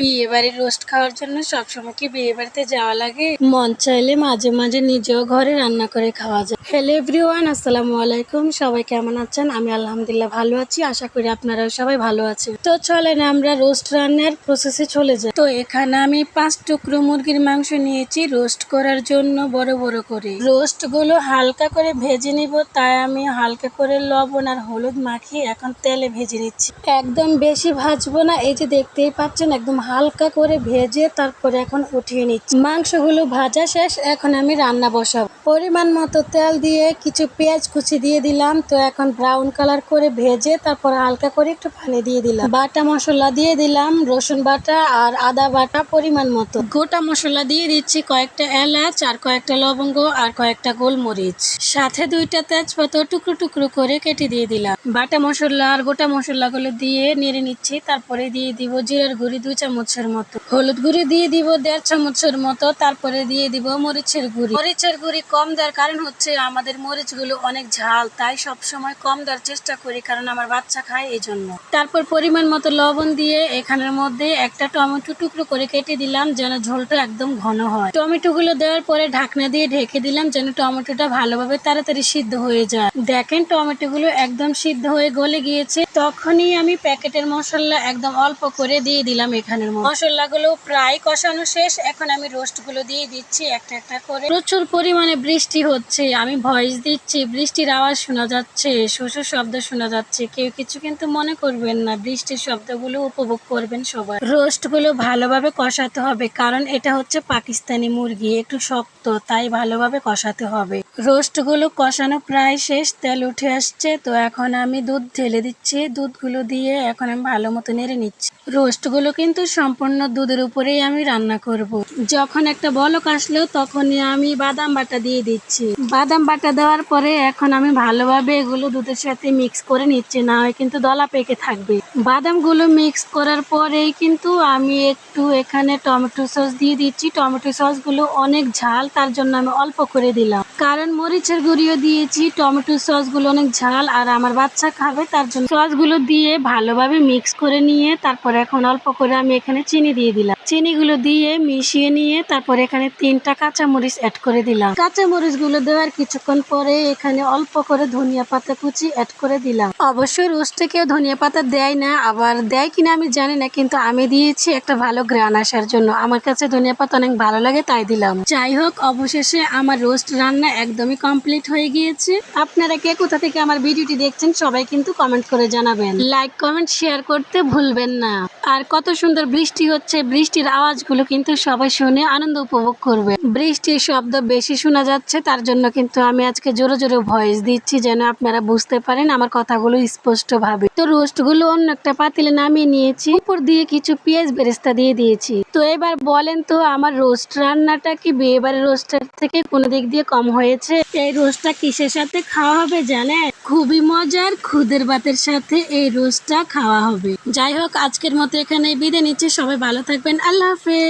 বিয়ে বাড়ির রোস্ট খাওয়ার জন্য সবসময় কি বিয়ে বাড়িতে যাওয়া লাগে? মন চাইলে মাঝে মাঝে নিজেও ঘরে রান্না করে খাওয়া যায়। হ্যালো এভরিওয়ান আসসালামু আলাইকুম। সবাই কেমন আছেন? আমি আলহামদুলিল্লাহ ভালো আছি। আশা করি আপনারাও সবাই ভালো আছেন। তো চলেন আমরা রোস্ট রান্নার প্রসেসে চলে যাই। তো এখানে আমি পাঁচ টুকরো মুরগির মাংস নিয়েছি রোস্ট করার জন্য বড় বড় করে। রোস্টগুলো হালকা করে ভেজে নিব, তাই আমি হালকা করে লবণ আর হলুদ মাখিয়ে এখন তেলে ভেজে নিচ্ছি। একদম বেশি ভাজবো না, এই যে দেখতেই পাচ্ছেন, একদম হালকা করে ভেজে তারপরে এখন উঠিয়ে নিচ্ছি। মাংসগুলো ভাজা শেষ, এখন আমি রান্না বসাবো। পরিমাণ মতো তেল দিয়ে কিছু পেঁয়াজ কুচি দিয়ে দিলাম, তো এখন ব্রাউন কালার করে ভেজে তারপর হালকা করে একটু পানি দিয়ে দিলাম। বাটা মশলা দিয়ে দিলাম, রসুন বাটা আর আদা বাটা পরিমাণ মতো। গোটা মশলা দিয়ে দিচ্ছি কয়েকটা এলাচ আর কয়েকটা লবঙ্গ আর কয়েকটা গোলমরিচ। সাথে দুইটা তেজপাতা টুকরো টুকরো করে কেটে দিয়ে দিলাম। বাটা মশলা আর গোটা মশলাগুলো দিয়ে নেড়ে নিচ্ছি, তারপরে দিয়ে দিব জিরার গুঁড়ি দুই চামচের মতো। হলুদ গুঁড়ি দিয়ে দিব দেড় চামচের মতো, তারপরে দিয়ে দিব মরিচের গুঁড়ি। মরিচের গুঁড়ি কম দেওয়ার কারণ হচ্ছে আমাদের মরিচগুলো অনেক ঝাল, তাই সব সময় কম দেওয়ার চেষ্টা করি কারণ আমার বাচ্চা খায় এই জন্য তারপর পরিমাণ মতো লবণ দিয়ে এখানের মধ্যে একটা টমেটো টুকরো করে কেটে দিলাম যেন ঝোলটা একদম ঘন হয়। টমেটো গুলো দেওয়ার পরে ঢাকনা দিয়ে ঢেকে দিলাম যেন টমেটোটা ভালোভাবে তাড়াতাড়ি সিদ্ধ হয়ে যায়। দেখেন টমেটো গুলো একদম সিদ্ধ হয়ে গলে গিয়েছে। তখনই আমি প্যাকেটের মশলা একদম অল্প করে দিয়ে দিলাম এখানের মধ্যে মশলাগুলো প্রায় কষানো শেষ। এখন আমি রোস্টগুলো দিয়ে দিচ্ছি একটা একটা করে। প্রচুর পরিমাণে বৃষ্টি হচ্ছে। আমি ভয়েস দিচ্ছি, বৃষ্টির আওয়াজ শোনা যাচ্ছে শোষো শব্দ শোনা যাচ্ছে। কেউ কিছু কিন্তু মনে করবেন না, বৃষ্টির শব্দগুলো উপভোগ করবেন সবাই। রোস্টগুলো ভালোভাবে কষাতে হবে, কারণ এটা হচ্ছে পাকিস্তানি মুরগি, একটু শক্ত, তাই ভালোভাবে কষাতে হবে। রোস্টগুলো কষানো প্রায় শেষ, তেল উঠে আসছে। তো এখন আমি দুধ ঢেলে দিচ্ছি। দুধগুলো দিয়ে এখন আমি ভালো মতো নেড়ে নিচ্ছি। রোস্টগুলো কিন্তু সম্পূর্ণ দুধের উপরেই আমি রান্না করব। যখন একটা বলক আসলো, তখনই আমি বাদাম বাটা দিয়ে দিচ্ছি। বাদাম বাটা দেওয়ার পরে এখন আমি ভালোভাবে এগুলো দুধের সাথে মিক্স করে নিচ্ছি, না হয় কিন্তু দলা পেকে থাকবে। বাদামগুলো মিক্স করার পরেই কিন্তু আমি একটু এখানে টমেটো সস দিয়ে দিচ্ছি। টমেটো সসগুলো অনেক ঝাল, তার জন্য আমি অল্প করে দিলাম। কারণ মরিচের গুঁড়িও দিয়েছি, টমেটো সসগুলো অনেক ঝাল, আর আমার বাচ্চা খাবে, তার জন্য সসগুলো দিয়ে ভালোভাবে মিক্স করে নিয়ে তারপরে এখন অল্প করে আমি এখানে চিনি দিয়ে দিলাম। চিনিগুলো দিয়ে মিশিয়ে নিয়ে তারপরে এখানে তিনটা কাঁচামরিচ অ্যাড করে দিলাম। কাঁচামরিচগুলো দেওয়ার কিছুক্ষণ পরে এখানে অল্প করে ধনিয়া পাতা কুচি অ্যাড করে দিলাম। অবশ্যই রোস্টে কেউ ধনিয়া পাতা দেয় না, আবার দেয় কিনা আমি জানি না, কিন্তু আমি দিয়েছি একটা ভালো গ্রান আসার জন্য। আমার কাছে ধনিয়া পাতা অনেক ভালো লাগে, তাই দিলাম। যাই হোক, অবশেষে আমার রোস্ট রান্না একদমই কমপ্লিট হয়ে গিয়েছে। আপনারা কে কোথা থেকে আমার ভিডিওটি দেখছেন, সবাই কিন্তু কমেন্ট করে জানাবেন। লাইক কমেন্ট শেয়ার করতে ভুলবেন না। আর কত সুন্দর বৃষ্টি হচ্ছে, বৃষ্টির আওয়াজগুলো কিন্তু সবাই শুনে আনন্দ উপভোগ করবে। বৃষ্টির শব্দ বেশি শোনা যাচ্ছে, তার জন্য কিন্তু আমি আজকে জোরে জোরে ভয়েস দিচ্ছি যেন আপনারা বুঝতে পারেন আমার কথাগুলো স্পষ্ট ভাবে তো রোস্টগুলো অন্য একটা পাতিলে নামিয়ে নিয়েছি। উপর দিয়ে কিছু পেঁয়াজ বেরেস্তা দিয়ে দিয়েছি। তো এবার বলেন তো, আমার রোস্ট রান্নাটা কি বিয়ে বাড়ির রোস্টের থেকে কোনো দিক দিয়ে কম হয়েছে? এই রোস্টটা কিসের সাথে খাওয়া হবে জানেন? খুবই মজার, খুদের ভাতের সাথে এই রোস্টটা খাওয়া হবে। যাই হোক, আজকের মতো এখানে বিদায় নিচ্ছি। সবাই ভালো থাকবেন। আল্লাহ হাফেজ।